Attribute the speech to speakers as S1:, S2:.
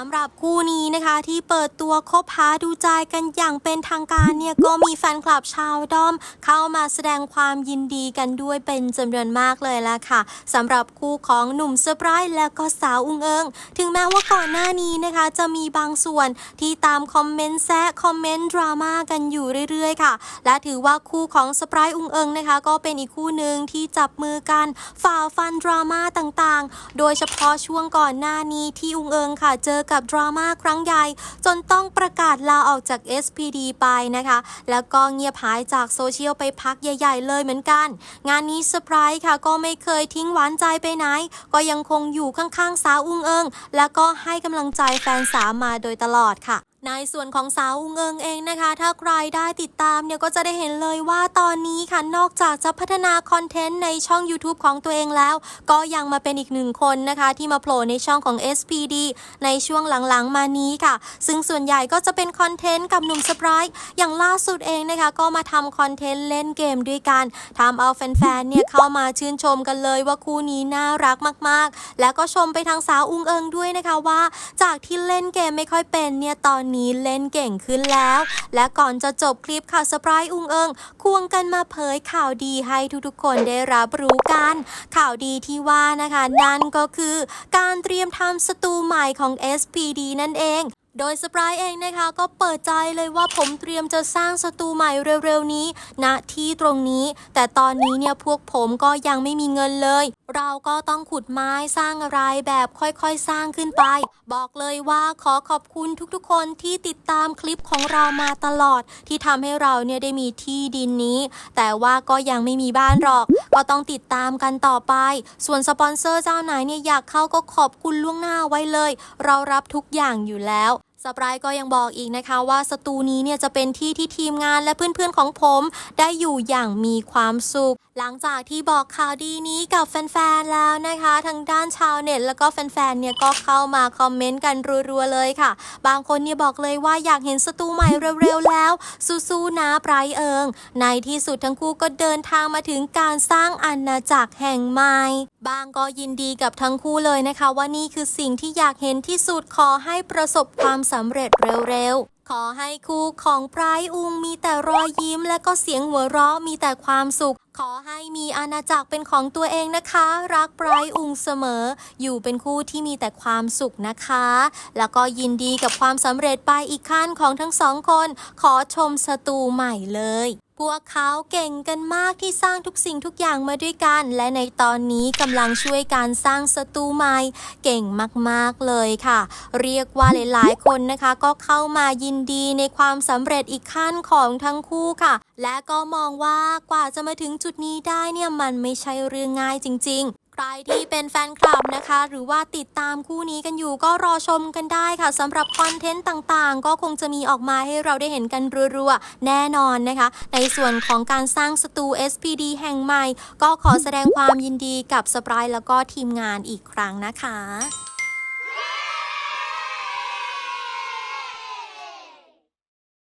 S1: สำหรับคู่นี้นะคะ ที่เปิดตัวคบหาดูใจกันอย่างเป็นทางการเนี่ยก็มีแฟนคลับชาวด้อม เข้ามาแสดงความยินดีกันด้วยเป็นจำนวนมากเลยละค่ะสำหรับคู่ของหนุ่มเซอร์ไพรส์และก็สาวอุ้งเอิง ถึงแม้ว่าก่อนหน้านี้นะคะ จะมีบางส่วนที่ตามคอมเมนต์แซะคอมเมนต์ดราม่ากันอยู่เรื่อยๆ ค่ะ และถือว่าคู่ของเซอร์ไพรส์อุ้งเอิงนะคะ ก็เป็นอีกคู่หนึ่งที่จับมือกันฝ่าฟันดราม่าต่างๆ โดยเฉพาะช่วงก่อนหน้านี้ที่อุ้งเอิงค่ะเจอกับดราม่าครั้งใหญ่ จนต้องประกาศลาออกจาก SPD ไปนะคะ แล้วก็เงียบหายจากโซเชียลไปพักใหญ่ ๆ เลยเหมือนกัน งานนี้เซอร์ไพรส์ค่ะ ก็ไม่เคยทิ้งหวานใจไปไหน ก็ยังคงอยู่ข้างๆสาวอุ้งเอิง แล้วก็ให้กำลังใจแฟนสาวมาโดยตลอดค่ะ ในส่วนของสาวอุงเอิงเองนะคะ ถ้าใครได้ติดตามเนี่ยก็จะได้เห็นเลยว่าตอนนี้ค่ะนอกจากจะพัฒนาคอนเทนต์ในช่อง YouTube ของตัวเองแล้ว ก็ยังมาเป็นอีกหนึ่งคนนะคะที่มาโผล่ในช่องของ SPD ในช่วงหลังๆมานี้ค่ะ ซึ่งส่วนใหญ่ก็จะเป็นคอนเทนต์กับหนุ่มสปรายอย่างล่าสุดเองนะคะ ก็มาทำคอนเทนต์เล่นเกมด้วยกันทำเอาแฟนๆเนี่ยเข้ามาชื่นชมกันเลยว่าคู่นี้น่ารักมากๆ แล้วก็ชมไปทางสาวอุงเอิงด้วยนะคะว่า จากที่เล่นเกมไม่ค่อยเป็นเนี่ยตอนนี้เล่นเก่งขึ้นแล้ว และก่อนจะจบคลิปค่ะสปายอุงเอิงควงกันมาเผยข่าวดีให้ทุกๆคนได้รับรู้กัน ข่าวดีที่ว่านะคะ นั่นก็คือการเตรียมทำสตูใหม่ของ SPD นั่นเอง โดยสปรายเองนะคะก็เปิดใจเลยว่าผมเตรียมจะสร้างสตูใหม่เร็วๆนี้ณที่ตรงนี้ แต่ตอนนี้เนี่ยพวกผมก็ยังไม่มีเงินเลย เราก็ต้องขุดไม้สร้างอะไรแบบค่อยๆสร้างขึ้นไป บอกเลยว่าขอขอบคุณทุกๆคนที่ติดตามคลิปของเรามาตลอด ที่ทำให้เราเนี่ยได้มีที่ดินนี้ แต่ว่าก็ยังไม่มีบ้านหรอก ก็ต้องติดตามกันต่อไป ส่วนสปอนเซอร์เจ้าไหนเนี่ยอยากเข้าก็ขอบคุณล่วงหน้าไว้เลย เรารับทุกอย่างอยู่แล้ว สปรายก็ยังบอกอีกนะคะว่าสตูนี้เนี่ยจะเป็นที่ที่ทีมงานและเพื่อนๆของผม ได้อยู่อย่างมีความสุข หลังจากที่บอกข่าวดีนี้กับแฟนๆแล้วนะคะ ทางด้านชาวเน็ต แล้วก็แฟนๆเนี่ยก็เข้ามาคอมเมนต์กันรัวๆเลยค่ะ บางคนเนี่ยบอกเลยว่าอยากเห็นสตูใหม่เร็วๆแล้วสู้ๆนะไบรท์เอิง ในที่สุดทั้งคู่ก็เดินทางมาถึงการสร้างอาณาจักรแห่งใหม่บางก็ยินดีกับทั้งคู่เลยนะคะ ว่านี่คือสิ่งที่อยากเห็นที่สุดขอให้ประสบความสำเร็จเร็วๆ ขอให้คู่ของไพรอุงมีแต่รอยยิ้มและก็เสียงหัวเราะมีแต่ความสุข ขอให้มีอาณาจักรเป็นของตัวเองนะคะ รักไพรอุงเสมอ อยู่เป็นคู่ที่มีแต่ความสุขนะคะ แล้วก็ยินดีกับความสำเร็จไปอีกขั้นของทั้งสองคน ขอชมสตูใหม่เลย พวกเขาเก่งกันมากที่สร้างทุกสิ่งทุกอย่างมาด้วยกัน และในตอนนี้กำลังช่วยการสร้างศัตรูใหม่เก่งมากๆเลยค่ะ เรียกว่าหลายๆคนนะคะ ก็เข้ามายินดีในความสำเร็จอีกขั้นของทั้งคู่ค่ะ และก็มองว่ากว่าจะมาถึงจุดนี้ได้เนี่ยมันไม่ใช่เรื่องง่ายจริงๆ ใครที่เป็นแฟนคลับนะคะ หรือว่าติดตามคู่นี้กันอยู่ก็รอชมกันได้ค่ะสำหรับคอนเทนต์ต่างๆ ก็คงจะมีออกมาให้เราได้เห็นกันรัวๆ แน่นอนนะคะ ในส่วนของการสร้างสตู SPD แห่งใหม่ ก็ขอแสดงความยินดีกับสปรายแล้วก็ทีมงานอีกครั้งนะคะ